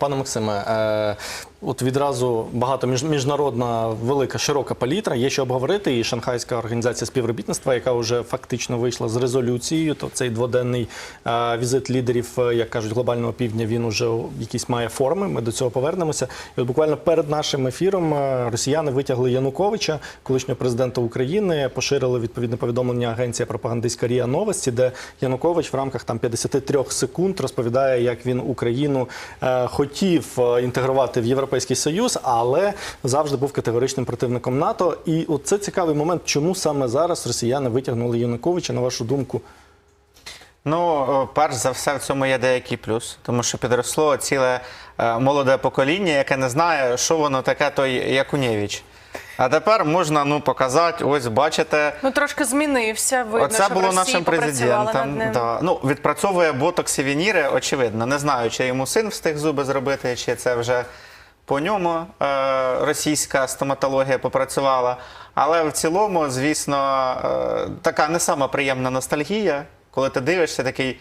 Пане Максиме, е, от відразу багато між, міжнародна велика широка палітра. Є що обговорити. І Шанхайська організація співробітництва, яка вже фактично вийшла з резолюцією. То цей дводенний візит лідерів, е, як кажуть, глобального півдня, він уже якісь має форми. Ми до цього повернемося. І от буквально перед нашим ефіром е, росіяни витягли Януковича, колишнього президента України, поширили відповідне повідомлення агенція пропагандистська Рія Новості, де Янукович в рамках там 53 секунд розповідає, як він Україну е, хотів інтегрувати в Європейський Союз, але завжди був категоричним противником НАТО. І от це цікавий момент, чому саме зараз росіяни витягнули Януковича, на вашу думку. Ну, перш за все, в цьому є деякий плюс, тому що підросло ціле е, молоде покоління, яке не знає, що воно таке той Якунєвич. А тепер можна ну, показати, ось бачите, Ну трошки змінився. Видно, Оце що було Росії нашим над президентом. Да. Ну, відпрацьовує ботокс і вініри, очевидно. Не знаю, чи йому син встиг зуби зробити, чи це вже по ньому е, російська стоматологія попрацювала. Але в цілому, звісно, е, така не сама приємна ностальгія, коли ти дивишся такий.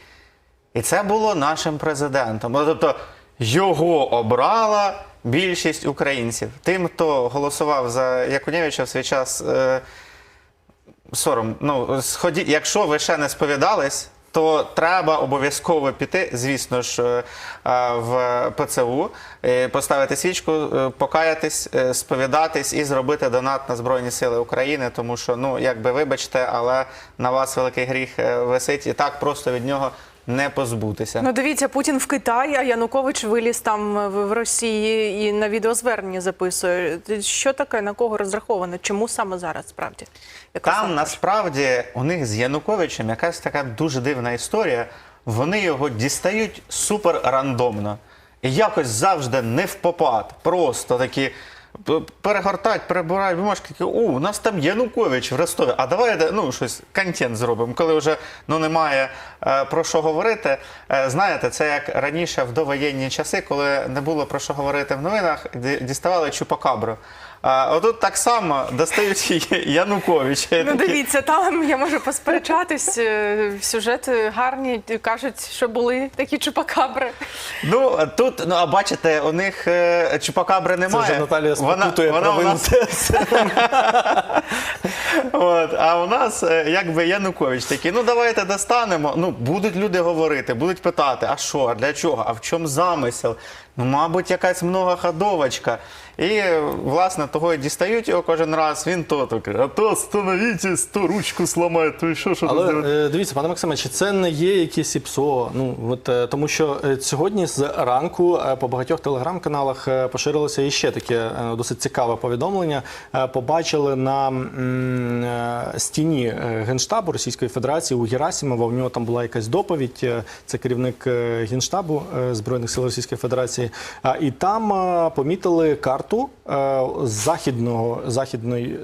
І це було нашим президентом. Ну, Тобто його обрала більшість українців. Тим, хто голосував за Якунєвича в свій час. Е, сором. Ну, сході... якщо ви ще не сповідались, то треба обов'язково піти, звісно ж, е, в ПЦУ, е, поставити свічку, е, покаятись, сповідатись і зробити донат на Збройні Сили України, тому що, ну, якби вибачте, але на вас великий гріх висить. І так просто від нього не позбутися. Ну дивіться, Путін в Китаї, а Янукович виліз там в в Росії і на відеозвернення записує. Що таке, на кого розраховано? Чому саме зараз справді? Яка Там саме? насправді у них з Януковичем якась така дуже дивна історія. Вони його дістають супер рандомно. І якось завжди не в попад. Просто такі п- перегортають, перебирають бумажки, о, у нас там Янукович в Ростові. А давайте ну, щось контент зробимо. Коли вже ну, немає е, про що говорити. Е, знаєте, це як раніше в довоєнні часи, коли не було про що говорити в новинах, діставали чупакабру. А отут так само достають Януковича. Ну дивіться, там я можу посперечатись. е, Сюжети гарні, кажуть, що були такі чупакабри. Ну тут, ну а бачите, у них е, чупакабри немає. вже Наталія спокутує у провину. нас... От, а у нас е, якби Янукович такий, ну давайте достанемо. Ну, будуть люди говорити, будуть питати, а що, а для чого, а в чому замисел? Ну, мабуть, якась многоходовочка. І, е, власне, того і дістають його кожен раз, він то каже, а то становітесь, то ручку сламає, то і що, що Але тут е, дивіться, пане Максиме, чи це не є якесь ІПСО? Ну от е, тому, що е, сьогодні з ранку по багатьох телеграм-каналах поширилося іще таке досить цікаве повідомлення. Побачили на стіні генштабу Російської Федерації у Герасимова. У нього там була якась доповідь. Це керівник генштабу збройних сил Російської Федерації. І там помітили карту е, західного західної, е,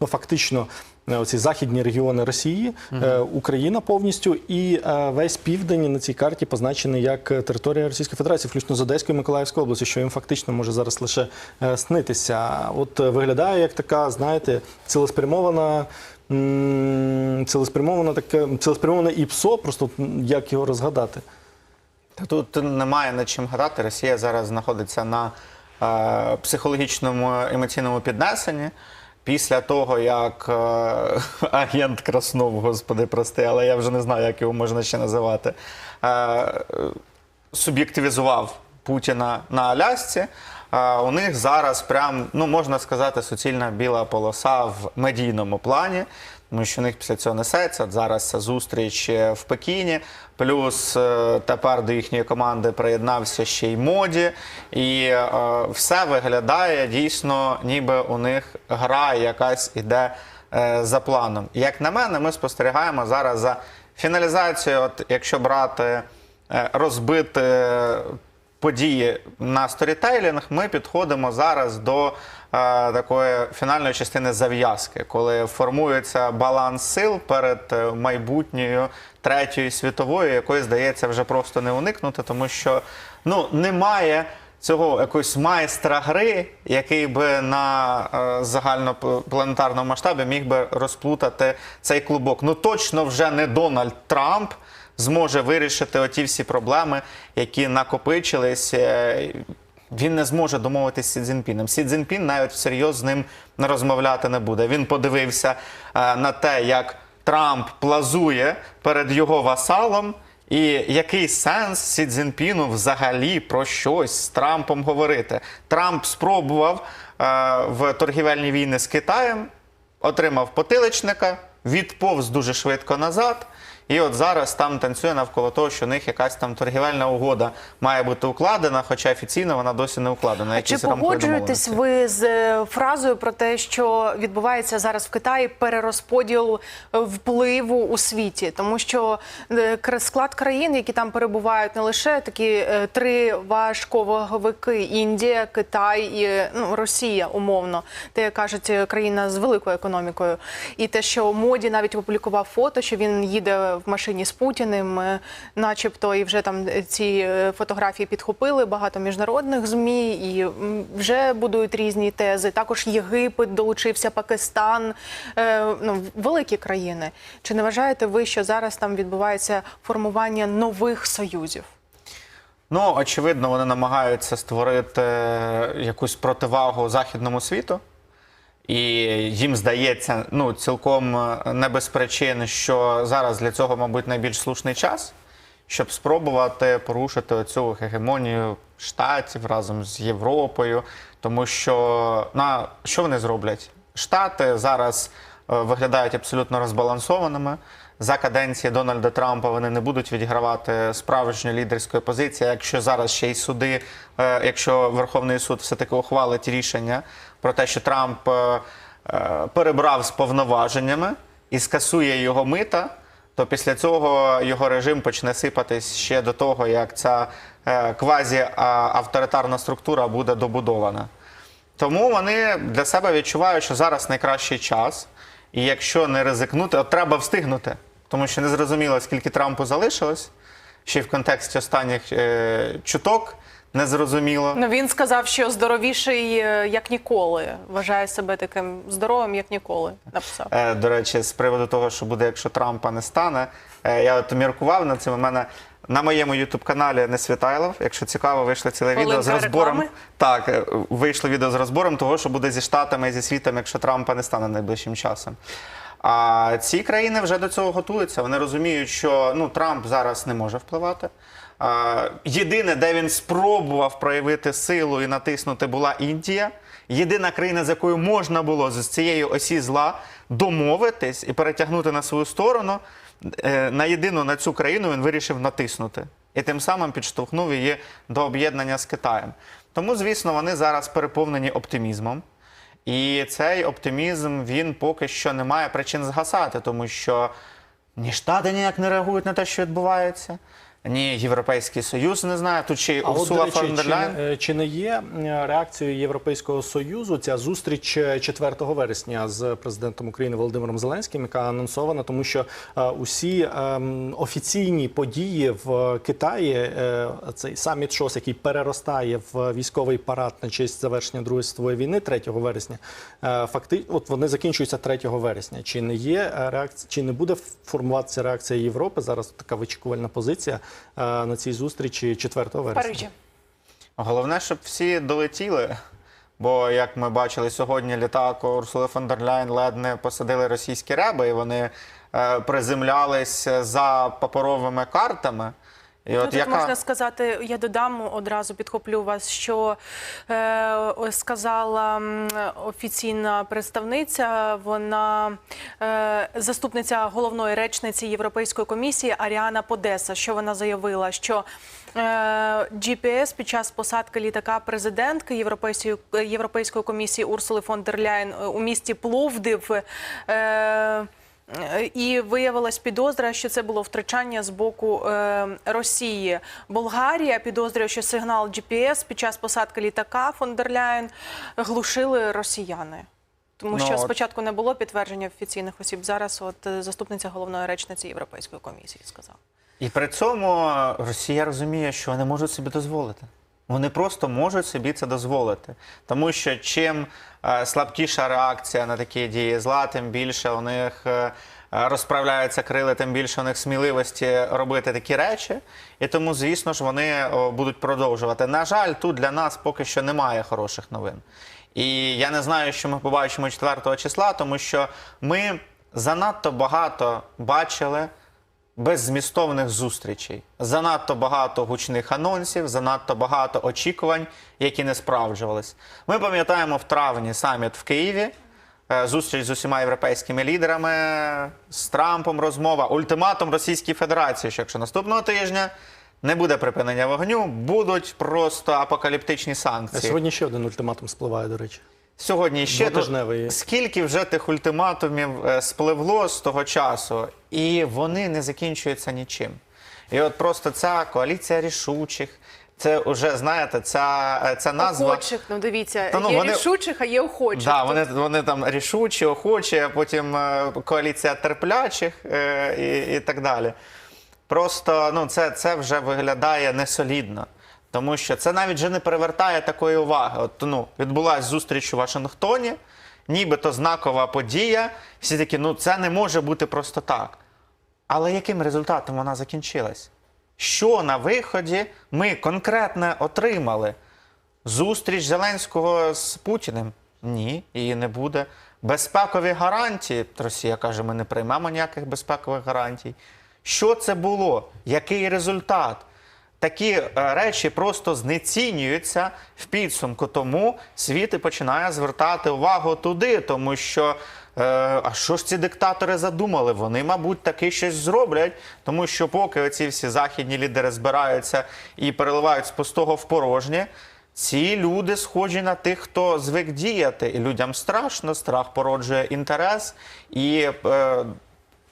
ну фактично. е, Оці західні регіони Росії, е, Україна повністю, і весь південь на цій карті позначений як територія Російської Федерації, включно з Одеською і Миколаївською областю, що їм фактично може зараз лише снитися. От виглядає як така, знаєте, цілеспрямована. Цілеспрямована таке цілеспрямоване ІПСО, просто як його розгадати. Та Тут немає над чим гадати. Росія зараз знаходиться на психологічному емоційному піднесенні. Після того, як е, агент Краснов, господи, прости, але я вже не знаю, як його можна ще називати, е, суб'єктивізував Путіна на Алясці. е, У них зараз прям, ну можна сказати, суцільна біла полоса в медійному плані, тому що у них після цього несеться. От зараз ця зустріч е, в Пекіні. Плюс е, тепер до їхньої команди приєднався ще й моді, і е, все виглядає дійсно, ніби у них гра якась іде за планом. Як на мене, ми спостерігаємо зараз за фіналізацією, от якщо брати розбити події на сторітейлінг, ми підходимо зараз до такої фінальної частини зав'язки, коли формується баланс сил перед е, майбутньою третьою світовою, якої здається вже просто не уникнути, тому що ну немає. Цього якогось майстра гри, який би на е, загальнопланетарному масштабі міг би розплутати цей клубок. Ну точно вже не Дональд Трамп, зможе вирішити оті всі проблеми, які накопичились. е, Він не зможе домовитися з Сі Цзіньпіном. Сі Цзіньпін навіть всерйоз з ним не розмовляти не буде. Він подивився е, на те, як Трамп плазує перед його васалом. І який сенс Сі Цзіньпіну взагалі про щось з Трампом говорити? Трамп спробував е, в торгівельні війни з Китаєм, отримав потиличника, відповз дуже швидко назад. І от зараз там танцює навколо того, що у них якась там торгівельна угода має бути укладена, хоча офіційно вона досі не укладена. А чи погоджуєтесь ви з е, фразою про те, що відбувається зараз в Китаї перерозподіл е, впливу у світі? Тому що е, склад країн, які там перебувають, не лише такі три важковаговики: Індія, Китай і ну, Росія, умовно, те, як кажуть, країна з великою економікою, і те, що моді навіть опублікував фото, що він їде в машині з Путіним, е, начебто, і вже там е, ці е, фотографії підхопили багато міжнародних змі, і вже будують різні тези. Також Єгипет долучився, Пакистан, ну великі країни. Чи не вважаєте ви, що зараз там відбувається формування нових союзів? Ну, очевидно, вони намагаються створити якусь противагу західному світу. І їм здається, ну цілком е, не без причин, що зараз для цього, мабуть, найбільш слушний час, щоб спробувати порушити цю гегемонію штатів разом з Європою. Тому що на що вони зроблять? Штати зараз е, виглядають абсолютно розбалансованими. За каденції Дональда Трампа вони не будуть відігравати справжньої лідерської позиції. Якщо зараз ще й суди, е, якщо Верховний суд все-таки ухвалить рішення про те, що Трамп е, е, перебрав з повноваженнями і скасує його мита, то після цього його режим почне сипатись ще до того, як ця квазі-авторитарна структура буде добудована. Тому вони для себе відчувають, що зараз найкращий час. І якщо не ризикнути, от треба встигнути, тому що не зрозуміло, скільки Трампу залишилось. Ще й в контексті останніх е, чуток не зрозуміло. Ну він сказав, що здоровіший е, як ніколи. Вважає себе таким здоровим, як ніколи. Написав. Е, до речі, з приводу того, що буде, якщо Трампа не стане, е, я от міркував над цим. У мене на моєму ютуб-каналі не Світайлов. Якщо цікаво, вийшло ціле відео з розбором. реклами? Так, е, вийшло відео з розбором того, що буде зі Штатами і зі світом, якщо Трампа не стане найближчим часом. А ці країни вже до цього готуються. Вони розуміють, що ну, Трамп зараз не може впливати. А, єдине, де він спробував проявити силу і натиснути, була Індія. Єдина країна, з якою можна було з цієї осі зла домовитись і перетягнути на свою сторону, на єдину на цю країну він вирішив натиснути. І тим самим підштовхнув її до об'єднання з Китаєм. Тому, звісно, вони зараз переповнені оптимізмом. І цей оптимізм він поки що не має причин згасати, тому що ні Штати ніяк не реагують на те, що відбувається, ні Європейський Союз не знає. Тут ще й Урсула фон дер чи, Ляйн. не- чи не є е, реакцією Європейського союзу ця зустріч е, 4 вересня з президентом України Володимиром Зеленським, яка анонсована, тому що е, усі ем, офіційні події в Китаї, е, цей саміт ШОС, який переростає в військовий парад на честь завершення Другої світової війни 3 вересня, е, факти, от вони закінчуються 3 вересня. Чи не є е, реакція, чи не буде формуватися реакція Європи? Зараз така вичікувальна позиція е, на цій зустрічі 4 В вересня. Парижі. Головне, щоб всі долетіли. Бо, як ми бачили сьогодні, літак Урсули фон дер Ляйн ледь не посадили російські реби, і вони е, приземлялись за паперовими картами. І Ну, от тут яка... можна сказати, я додам одразу підхоплю вас, що е, сказала офіційна представниця, вона е, заступниця головної речниці Європейської комісії Аріана Подеса. Що вона заявила? Що е, GPS під час посадки літака президентки Європейської Європейської комісії Урсули фон дер Ляйн е, у місті Пловдив. Е, і виявилась підозра, що це було втручання з боку е, Росії. Болгарія підозрює, що сигнал GPS під час посадки літака фон дер глушили росіяни. Тому Ну, що от- спочатку не було підтвердження офіційних осіб. Зараз от е, заступниця головної речниці Європейської комісії сказала. І при цьому Росія розуміє, що вони можуть собі дозволити. Вони просто можуть собі це дозволити. Тому що чим е, слабкіша реакція на такі дії зла, тим більше у них е, розправляються крили, тим більше у них сміливості робити такі речі. І тому, звісно ж, вони будуть продовжувати. На жаль, тут для нас поки що немає хороших новин. І я не знаю, що ми побачимо 4 числа, тому що ми занадто багато бачили беззмістовних зустрічей, занадто багато гучних анонсів, занадто багато очікувань, які не справджувались. Ми пам'ятаємо в травні саміт в Києві. е, Зустріч з усіма європейськими лідерами, з Трампом розмова, ультиматум Російській Федерації, що якщо наступного тижня не буде припинення вогню, будуть просто апокаліптичні санкції. А. Сьогодні ще один ультиматум спливає, до речі. Сьогодні ще Двотижневий. ну, скільки вже тих ультиматумів е, спливло з того часу, і вони не закінчуються нічим. І от просто ця коаліція рішучих, це вже знаєте, ця, е, ця назва. Охочих, ну дивіться, Та ну, є вони- рішучих, а є охочих. Да, вони, вони там рішучі, охочі, а потім е, коаліція терплячих е, і, і так далі. Просто ну, це, це вже виглядає несолідно. Тому що це навіть вже не привертає такої уваги. От ну, відбулася зустріч у Вашингтоні, нібито знакова подія. Всі такі, ну це не може бути просто так. Але яким результатом вона закінчилась? Що на виході ми конкретно отримали? Зустріч Зеленського з Путіним? Ні, її не буде. Безпекові гарантії. Росія каже, ми не приймемо ніяких безпекових гарантій. Що це було? Який результат? Такі е, речі просто знецінюються в підсумку. Тому світ і починає звертати увагу туди, тому що. е, А що ж ці диктатори задумали? Вони, мабуть, таки щось зроблять, тому що поки оці всі західні лідери збираються і переливають з пустого в порожнє, ці люди схожі на тих, хто звик діяти, і людям страшно, страх породжує інтерес і е,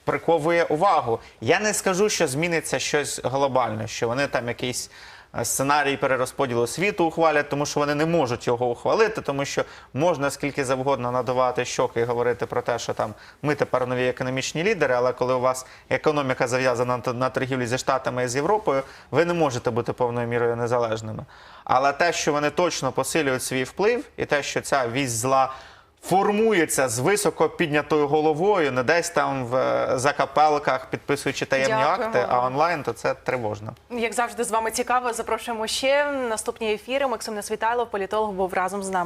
приковує увагу. Я не скажу, що зміниться щось глобальне, що вони там якийсь е, сценарій перерозподілу світу ухвалять, тому що вони не можуть його ухвалити, тому що можна скільки завгодно надавати щоки і говорити про те, що там ми тепер нові економічні лідери, але коли у вас економіка зав'язана на- торгівлі зі Штатами і з Європою, ви не можете бути повною мірою незалежними. Але те, що вони точно посилюють свій вплив, і те, що ця вість зла формується з високо піднятою головою, не десь там в е, закапелках, підписуючи таємні Дякую. акти, а онлайн, то це тривожно. Як завжди, з вами цікаво. Запрошуємо ще наступні ефіри. Максим Несвітайлов, політолог, був разом з нами.